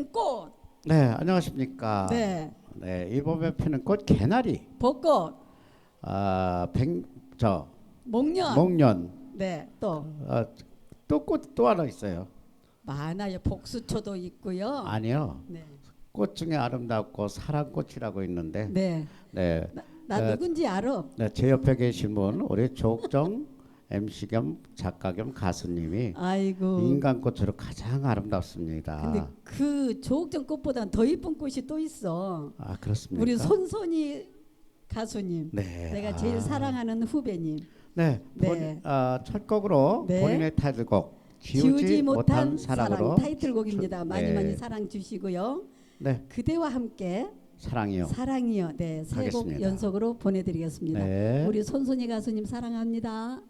피는 꽃. 네, 안녕하십니까. 네. 네, 이 봄에 피는 꽃 개나리. 벚꽃. 아, 백저 목련. 목련. 네. 또 아, 또꽃 또 하나 있어요. 많아요. 복수초도 있고요. 아니요. 네. 꽃 중에 아름답고 사랑꽃이라고 있는데 네. 네. 네. 나 네. 누군지 알아. 제 옆에 계신 분 우리 조옥정 MC 겸 작가 겸 가수님이 아이고. 인간꽃으로 가장 아름답습니다. 근데 그 조옥정 꽃보다 더 이쁜 꽃이 또 있어. 아, 그렇습니까? 우리 손선이 가수님. 네. 내가 제일 아. 사랑하는 후배님. 네. 네. 본, 아, 첫 곡으로 네. 본인의 타이틀곡 지우지, 못한 못한 사랑 사랑으로 타이틀곡입니다. 많이 네. 많이 사랑 주시고요. 네. 그대와 함께 사랑이요. 사랑이요. 네, 세 곡 하겠습니다. 연속으로 보내드리겠습니다. 네. 우리 손순이 가수님 사랑합니다.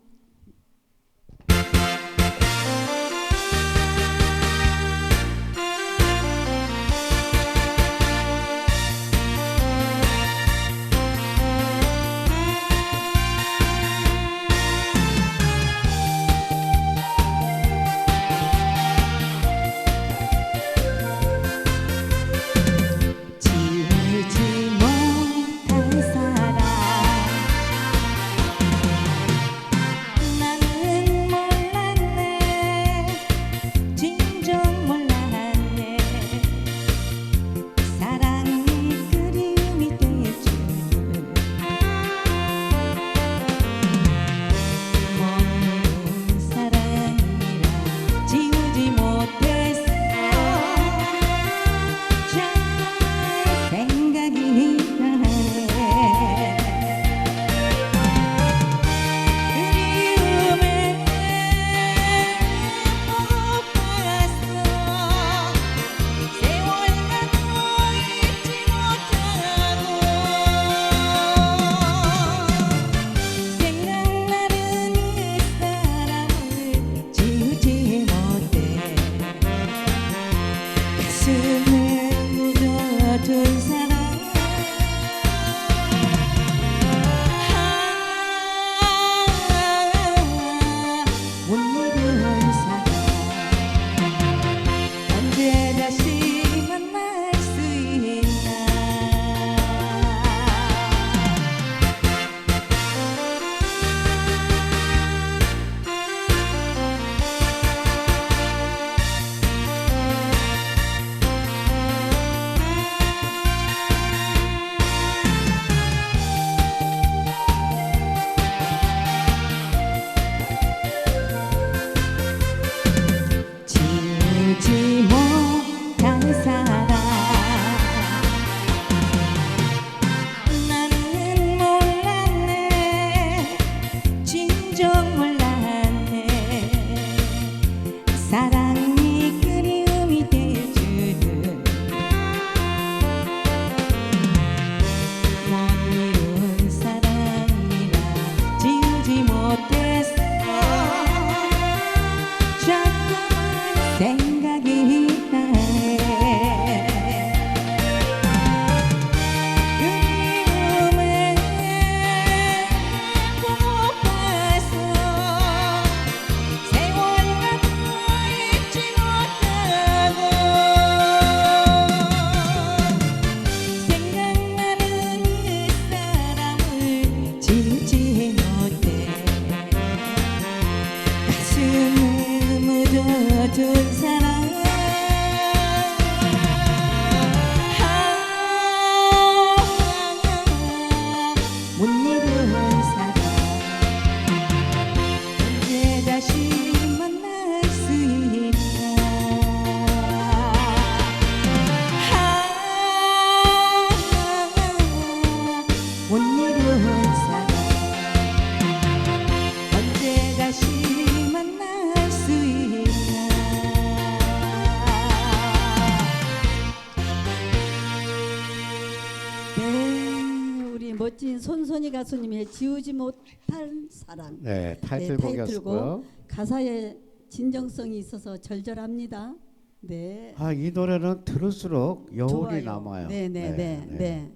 멋진 손선이 가수님의 지우지 못할 사랑. 네, 네, 타이틀곡이었고요. 가사에 진정성이 있어서 절절합니다. 네. 아, 이 노래는 들을수록 여운이 좋아요. 남아요. 네, 네, 네, 네.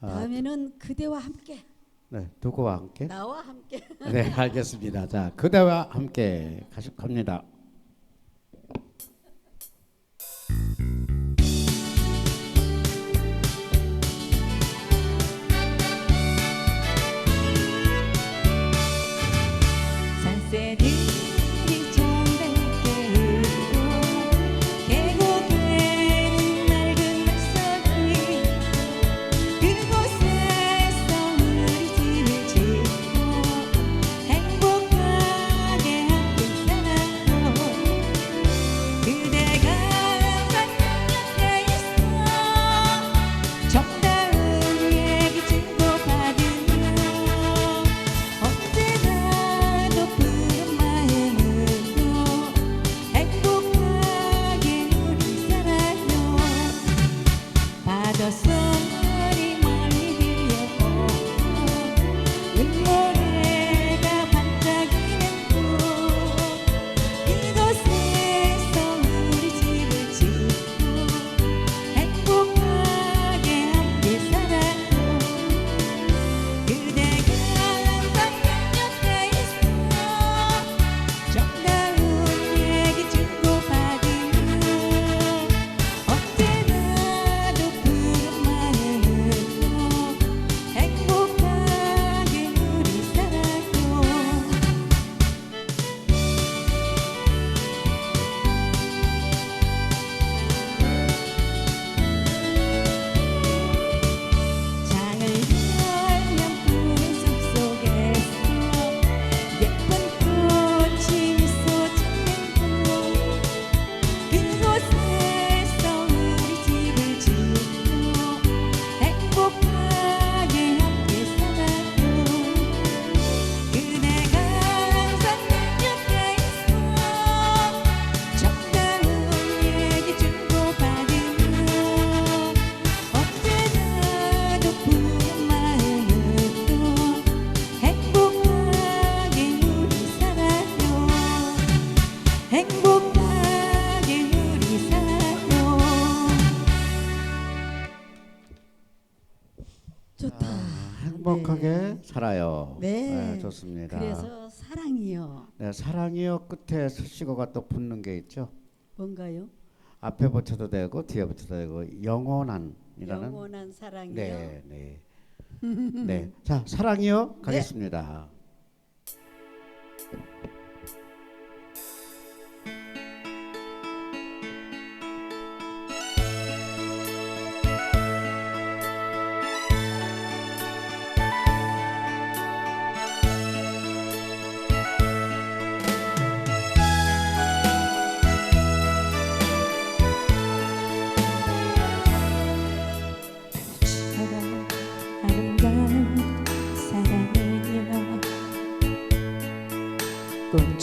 아, 다음에는 그대와 함께 네, 누구와 함께? 나와 함께 네, 알겠습니다. 자, 그대와 함께 가실 겁니다. 네, 네. 좋습니다. 그래서 사랑이요. 네, 사랑이요 끝에 수식어가 또 붙는 게 있죠. 뭔가요? 앞에 붙여도 되고 뒤에 붙여도 되고 영원한이라는 영원한 사랑이요. 네, 네. 네. 자, 사랑이요 네. 가겠습니다. 네. Còn